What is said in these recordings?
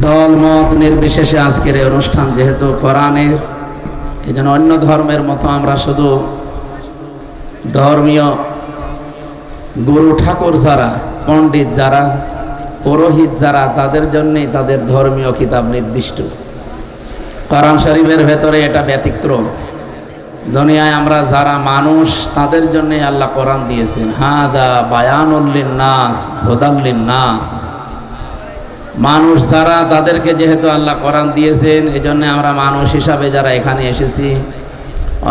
দল মত নির্বিশেষে আজকের এই অনুষ্ঠান, যেহেতু কোরআনের এই জন্য অন্য ধর্মের মতো আমরা শুধু ধর্মীয় গুরু ঠাকুর যারা, পণ্ডিত যারা, পুরোহিত যারা, তাদের জন্যই তাদের ধর্মীয় কিতাব নির্দিষ্ট। কোরআন শরীফের ভেতরে এটা ব্যতিক্রম। দুনিয়ায় আমরা যারা মানুষ, তাদের জন্যে আল্লাহ কোরআন দিয়েছেন হাদা বায়ানুল্লিন নাস হুদাল্লিন নাস মানুষ যারা, তাদেরকে যেহেতু আল্লাহ কোরআন দিয়েছেন এই জন্য আমরা মানুষ হিসাবে যারা এখানে এসেছি,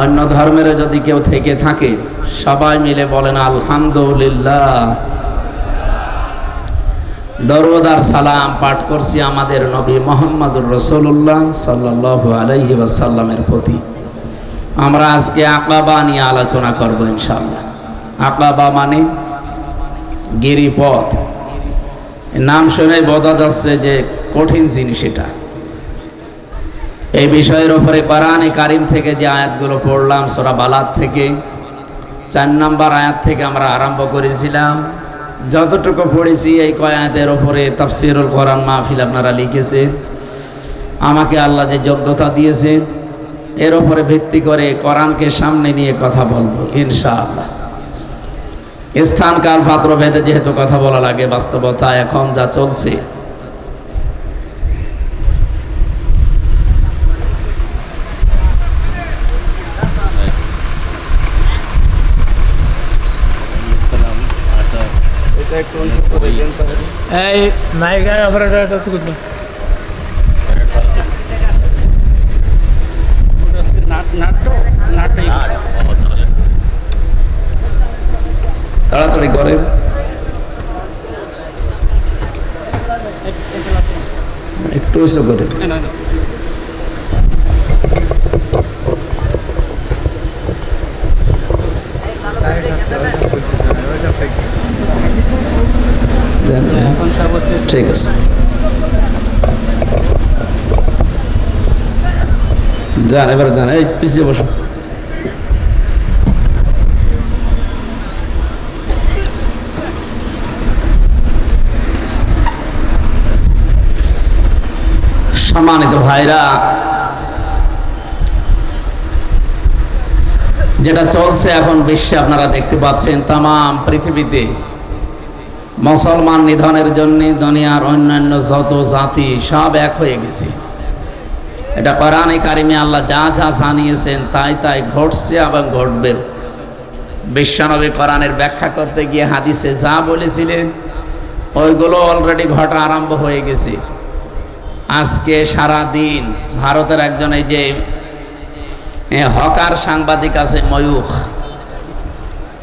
অন্য ধর্মের যদি কেউ থেকে থাকে, সবাই মিলে বলেন, আলহামদুলিল্লাহ। দরদার সালাম পাঠ করছি আমাদের নবী মোহাম্মদুর রসুল্লাহ সাল্লাহ আলহি ওয়াসাল্লামের প্রতি। আমরা আজকে আকাবা নিয়ে আলোচনা করব ইনশাল্লাহ আকাবা মানে গিরিপথ। নাম শুনে বোঝা যাচ্ছে যে কঠিন জিনিস এটা। এই বিষয়ের ওপরে কোরআনে কারিম থেকে যে আয়াতগুলো পড়লাম, সোরা বালাত থেকে, চার নাম্বার আয়াত থেকে আমরা আরম্ভ করেছিলাম। যতটুকু পড়েছি এই কয়াতের ওপরে তাফসিরুল কোরআন মাহফিল আপনারা লিখেছে। আমাকে আল্লাহ যে যোগ্যতা দিয়েছে, এর ওপরে ভিত্তি করে কোরআনকে সামনে নিয়ে কথা বলব, ইনশাআল্লাহ। স্থান কাল পাত্র ভেদে যেহেতু কথা বলা লাগে বাস্তবতা এখন যা চলছে। এই মাইকা অপারেটরটা তো করবে। তাড়াতাড়ি করেন। একটু করে। ঠিক আছে। যান এবারে যান। এই পিছিয়ে বসো সম্মানিত ভাইরা, যেটা চলছে এখন বিশ্বে আপনারা দেখতে পাচ্ছেন তাম পৃথিবীতে মুসলমান নিধনের জন্য দুনিয়ার অন্যান্য যত জাতি সব এক হয়ে গেছে। এটা কোরআনে কারিমে আল্লাহ যা যা জানিয়েছেন তাই তাই ঘটছে এবং ঘটবে। বিশ্বনবী কোরআনের ব্যাখ্যা করতে গিয়ে হাদিসে যা বলেছিলেন, ওইগুলো অলরেডি ঘটা আরম্ভ হয়ে গেছে। আজকে সারা দিন ভারতের একজন এই যে হকার সাংবাদিক আছে ময়ূখ।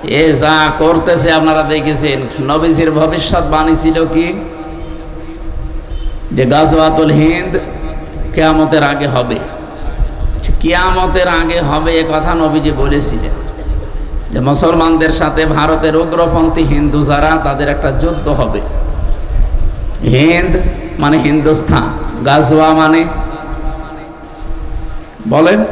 এ যা করতেছে আপনারা দেখেছেন। নবীজির ভবিষ্যৎবাণী ছিল কি? যে গাজওয়াতুল হিন্দ কেয়ামতের আগে হবে। কিয়ামতের আগে হবে এ কথা নবীজি বলেছিলেন। যে মুসলমানদের সাথে ভারতের উগ্রপন্থী হিন্দু যারা, তাদের একটা যুদ্ধ হবে। হিন্দ মানে হিন্দুস্থান। গাজওয়া মানে? বলেন।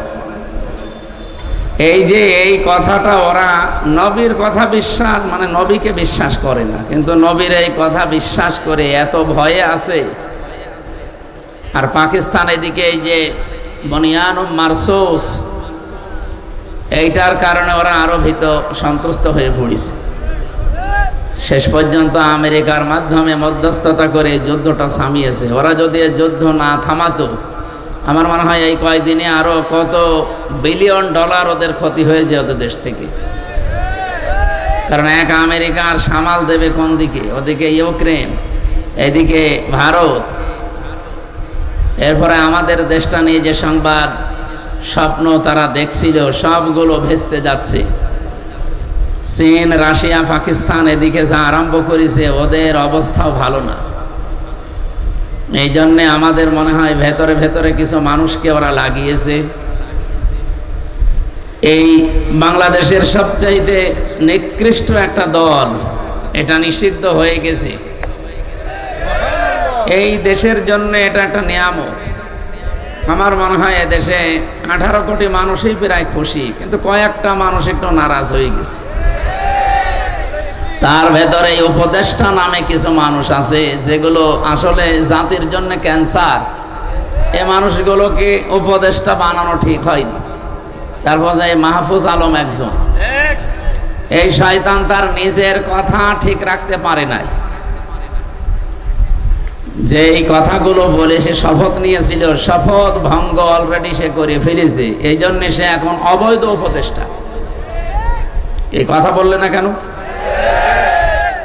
এই যে এই কথাটা ওরা নবীর কথা বিশ্বাস মানে নবীকে বিশ্বাস করে না। কিন্তু নবীর এই কথা বিশ্বাস করে এত ভয়ে আছে। আর পাকিস্তান এদিকে এই যে বনিয়ান মারসোস, এইটার কারণে ওরা আরও ভীত সন্ত্রস্ত হয়ে পড়েছে। শেষ পর্যন্ত আমেরিকার মাধ্যমে মধ্যস্থতা করে যুদ্ধটা থামিয়েছে। ওরা যদি যুদ্ধ না থামাতো, আমার মনে হয় এই কয়েকদিনে আরও কত বিলিয়ন ডলার ওদের ক্ষতি হয়েছে ওদের দেশ থেকে। কারণ এক আমেরিকার সামাল দেবে কোন দিকে? ওদিকে ইউক্রেন, এদিকে ভারত। এরপরে আমাদের দেশটা নিয়ে যে সংবাদ, স্বপ্ন তারা দেখছিল, সবগুলো ভেস্তে যাচ্ছে। চীন, রাশিয়া, পাকিস্তান এদিকে যা আরম্ভ করেছে, ওদের অবস্থাও ভালো না। এই জন্যে আমাদের মনে হয় ভেতরে ভেতরে কিছু মানুষকে ওরা লাগিয়েছে। এই বাংলাদেশের সবচাইতে নিকৃষ্ট একটা দল, এটা নিষিদ্ধ হয়ে গেছে। এই দেশের জন্য এটা একটা নিয়ামত। আমার মনে হয় দেশে আঠারো কোটি মানুষই প্রায় খুশি, কিন্তু কয়েকটা মানুষ একটু নারাজ হয়ে গেছে। তার ভেতরে উপদেষ্টা নামে কিছু মানুষ আছে, যেগুলো আসলে জাতির জন্য ক্যান্সার। এ মানুষগুলোকে উপদেষ্টা বানানো ঠিক হয়নি। তারপর যে মাহফুজ আলম একজন। এই শয়তান তার নিজের কথা ঠিক রাখতে পারে নাই। যে এই কথাগুলো বলে সে শপথ নিয়েছিল, শপথ ভঙ্গ অলরেডি সে করে ফেলেছে। এই জন্য সে এখন অবৈধ উপদেষ্টা। এই কথা বললে না কেন?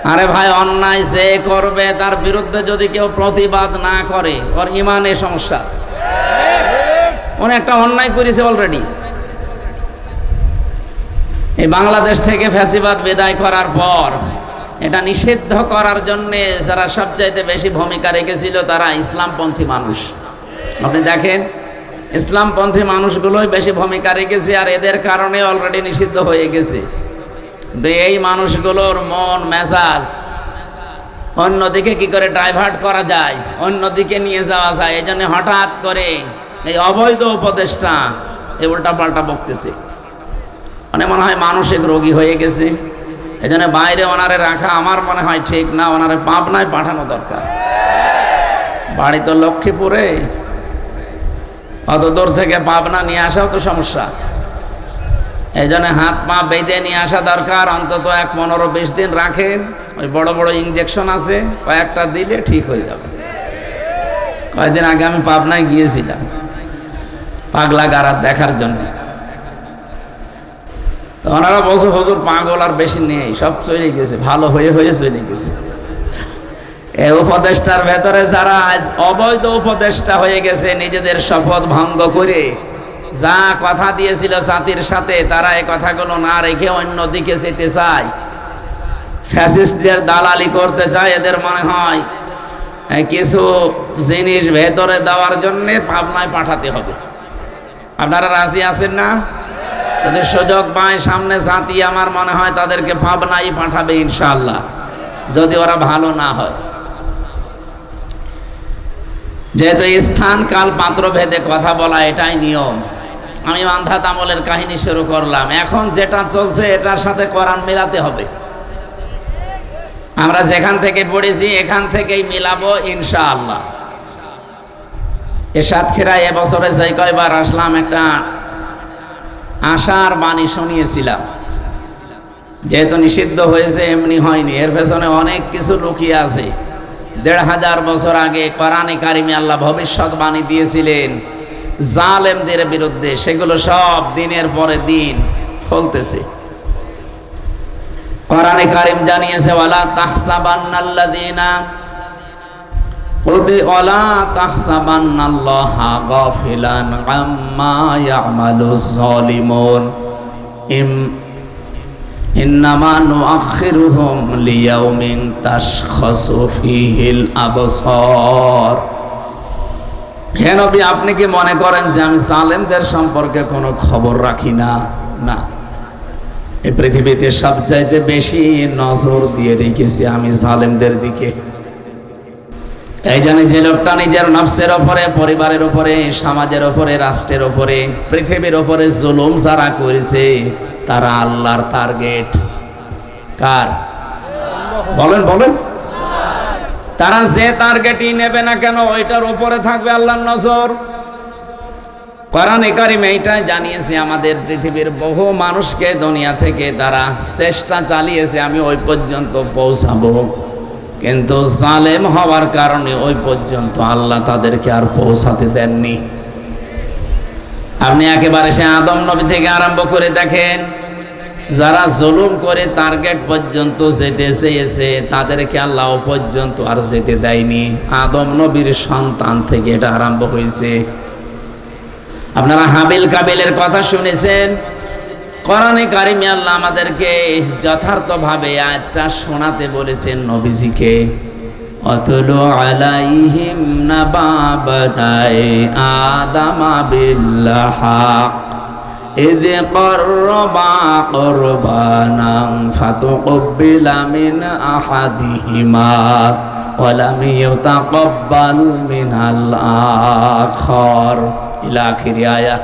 আরে ভাই, অন্যায় যে করবে, তার বিরুদ্ধে যদি কেউ প্রতিবাদ না করে, ওর ইমানে সমস্যা আছে। উনি একটা অন্যায় করেছে অলরেডি এই বাংলাদেশ থেকে ফ্যাসিবাদ বিদায় করার পর, এটা নিষিদ্ধ করার জন্য যারা সবচাইতে বেশি ভূমিকা রেখেছিল, তারা ইসলামপন্থী মানুষ। আপনি দেখেন, ইসলামপন্থী মানুষগুলোই বেশি ভূমিকা রেখেছে, আর এদের কারণে অলরেডি নিষিদ্ধ হয়ে গেছে। এই মানুষগুলোর মন, মেজাজ, অন্যদিকে কি করে ডাইভার্ট করা যায়, অন্যদিকে নিয়ে যাওয়া যায়, এই জন্য হঠাৎ করে এই অবৈধ উপদেশটা এই উল্টা পাল্টা বকতেছে। মানে মনে হয় মানসিক রোগী হয়ে গেছে। এই জন্য বাইরে ওনারে রাখা আমার মনে হয় ঠিক না, ওনারে পাবনায় পাঠানো দরকার। বাড়ি তো লক্ষ্মীপুরে। অত দূর থেকে পাবনা নিয়ে আসাও তো সমস্যা। এই জন্য হাত পা বেঁধে নিয়ে আসা দরকার, অন্তত এক পনেরো বিশ দিন রাখেন। ওই বড় বড় ইঞ্জেকশন আছে, কয়েকটা দিলে ঠিক হয়ে যাবে। কয়েকদিন আগে আমি পাবনায় গিয়েছিলাম, পাগলা গারাত দেখার জন্য। তো ওনারা বলছে, হজুর, পাগল আর বেশি নেই, সব চলে গেছে, ভালো হয়ে হয়ে চলে গেছে। এই উপদেষ্টার ভেতরে যারা আজ অবৈধ উপদেষ্টা হয়ে গেছে, নিজেদের শপথ ভঙ্গ করে যা কথা দিয়েছিল জাতির সাথে, তারা এই কথাগুলো না রেখে অন্যদিকে যেতে চায়। ফ্যাসিস্টদের দালালি করতে চায় এদের মনে হয় কিছু জিনিস ভেতরে দেওয়ার জন্য পাবনায় পাঠাতে হবে। আপনারা রাজি আছেন না? যদি সুযোগ পায় সামনে জাতি আমার মনে হয় তাদেরকে পাবনাই পাঠাবে ইনশাআল্লাহ, যদি ওরা ভালো না হয়। যেহেতু স্থান কাল পাত্র ভেদে কথা বলা এটাই নিয়ম আমি মান্ধা তামলের কাহিনী শুরু করলাম। এখন যেটা চলছে, এটার সাথে কোরআন মিলাতে হবে। আমরা যেখান থেকে পড়েছি, এখান থেকেই মিলাবো ইনশাআল্লাহ। এ সাতক্ষীরা এবছরে যে কয়বার আসলাম, একটা আশার বাণী শুনিয়েছিলাম। যেহেতু নিষিদ্ধ হয়েছে, এমনি হয়নি। এর পেছনে অনেক কিছু লুকিয়ে আছে। দেড় হাজার বছর আগে কোরআনে কারিমে আল্লাহ ভবিষ্যৎবাণী দিয়েছিলেন। জালেমদের বিরুদ্ধে সেগুলো সব দিনের পরে দিন ফলতেছে। কোরআনে কারিম জানিয়েছে, ওয়ালা তাহসাবান্নাল্লাযীনা ওদে ওয়ালা গাফিলান আম্মা ইম ইন্নামা নুআখিরুহুম লিয়াউমিন তাশখাসু আবসার। হে নবী, আপনি কি মনে করেন যে আমি জালেমদের সম্পর্কে কোনো খবর রাখি না? না। এই পৃথিবীতে সবচাইতে বেশি নজর দিয়ে রেখেছি আমি জালেমদের দিকে। এই জন্য যে লোকটা নিজের নফসের ওপরে, পরিবারের ওপরে, সমাজের ওপরে, রাষ্ট্রের ওপরে, পৃথিবীর ওপরে জুলুম যারা করেছে, তারা আল্লাহর টার্গেট কার? বলেন বলেন। তারা যে টার্গেটই নেবে না কেন, ওইটার উপরে থাকবে আল্লাহর নজর। কোরআন কারিম এইটাই জানিয়েছে, আমাদের পৃথিবীর বহু মানুষকে দুনিয়া থেকে তারা চেষ্টা চালিয়েছে, আমি ওই পর্যন্ত পৌঁছাবো। কিন্তু জালেম হওয়ার কারণে ওই পর্যন্ত আল্লাহ তাদেরকে আর পৌঁছাতে দেননি। আপনি একেবারে সে আদম নবী থেকে আরম্ভ করে দেখেন যারা জুলুম করে টার্গেট পর্যন্ত যেতে চেয়েছে, তাদেরকে আল্লাহ পর্যন্ত আর যেতে দেয়নি। আদম নবীর সন্তান থেকে এটা আরম্ভ হয়েছে। আপনারা হাবিল কাবিলের কথা শুনেছেন? কোরআনে কারিমে আল্লাহ আমাদেরকে যথার্থভাবে আয়াতটা শোনাতে বলেছেন নবীজিকে। অতলু আলাইহিম নাবাবানাই আদামা বিল্লাহ। إذ قربا قربانا فتقبل من أحدهما ولم يتقبل من الآخر إلى آخر آية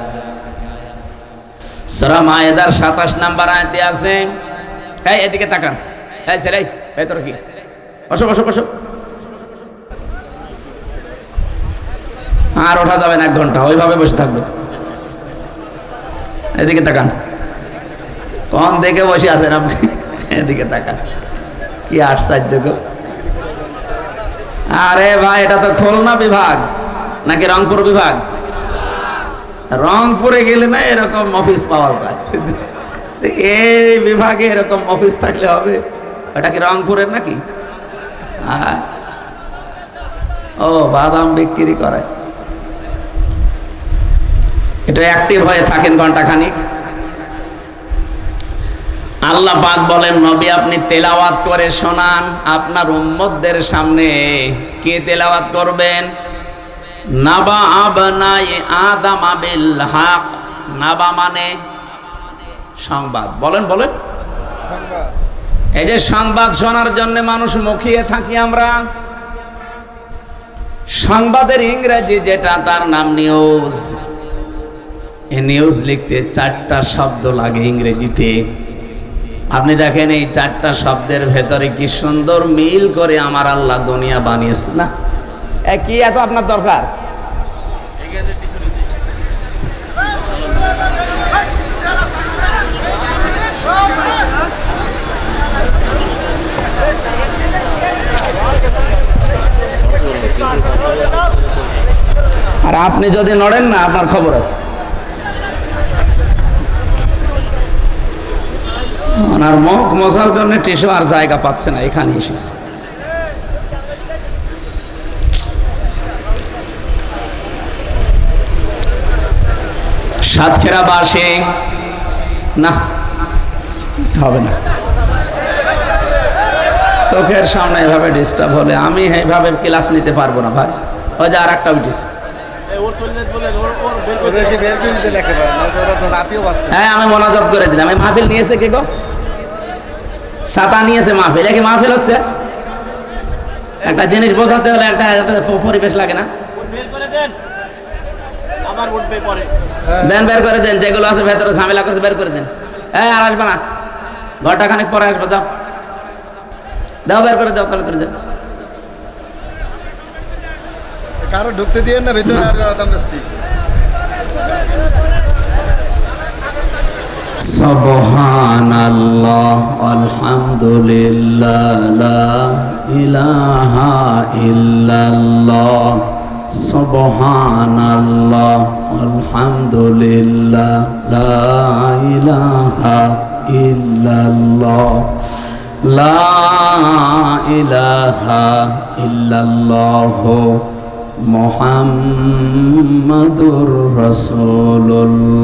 সূরা মায়েদার 27 নাম্বার আয়াতে আছে এই এদিকে তাকান এই ছেলে ভেতরে কি বসো বসো বসো আর ওঠা যাবে না এক ঘন্টা ওইভাবে বসে থাকবে এদিকে তাকান। কোন দেখে বসে আছেন আপনি? এদিকে তাকান। কি আশ্চর্য আরে ভাই, এটা তো খুলনা বিভাগ, নাকি রংপুর বিভাগ? রংপুরে গেলে না এরকম অফিস পাওয়া যায়। এই বিভাগে এরকম অফিস থাকলে হবে। এটা কি রংপুরের নাকি। ও বাদাম বিক্রি করে। এটা অ্যাক্টিভ হয়ে থাকেন ঘণ্টা খানিক আল্লাহ পাক বলেন নবী আপনি তেলাওয়াত করে শোনান আপনার উম্মতদের সামনে কে তেলাওয়াত করবেন? নাবা আবনাই আদাম আবিল হক। নাবা মানে সংবাদ। বলেন বলেন। এই যে সংবাদ শোনার জন্য মানুষ মুখিয়ে থাকি আমরা। সংবাদের ইংরেজি যেটা তার নাম নিউজ এই নিউজ লিখতে চারটা শব্দ লাগে ইংরেজিতে। আপনি দেখেন এই চারটা শব্দের ভেতরে কি সুন্দর মিল করে আমার আল্লাহ দুনিয়া বানিয়েছে না? কি এত আপনার দরকার? আর আপনি যদি নড়েন না, আপনার খবর আছে। ওনার মুখ মশার জন্য টিস্যু আর জায়গা পাচ্ছে না, এখানে এসেছে। সাতক্ষীরা বাসে, না, হবে না। চোখের সামনে এভাবে ডিস্টার্ব হলে আমি এইভাবে ক্লাস নিতে পারব না ভাই। ওই যে আর একটা উঠেছে হ্যাঁ আমি মনাজাত করে দিলাম। এই মাহফিল নিয়েছে কে গো? ছাতা নিয়েছে মাহফিল। এ কি মাহফিল হচ্ছে? একটা জিনিস বোঝাতে হলে একটা পরিবেশ লাগে না। আবার দেন বের করে দেন। যেগুলো আছে ভেতরে ঝামেলা করছে বের করে দেন। হ্যাঁ আর আসবে না। ঘরটা খানিক পরে আসবে যাও। দাও বের করে দাও তাহলে করে যাও। কারো ঢুকতে দিয়ে না ভেতরে আর আদাম বেস্তি سبحان الله الحمد لله لا إله إلا الله سبحان الله الحمد لله لا إله إلا الله لا إله إلا الله মোহাম্মদুর রসুল্লাহ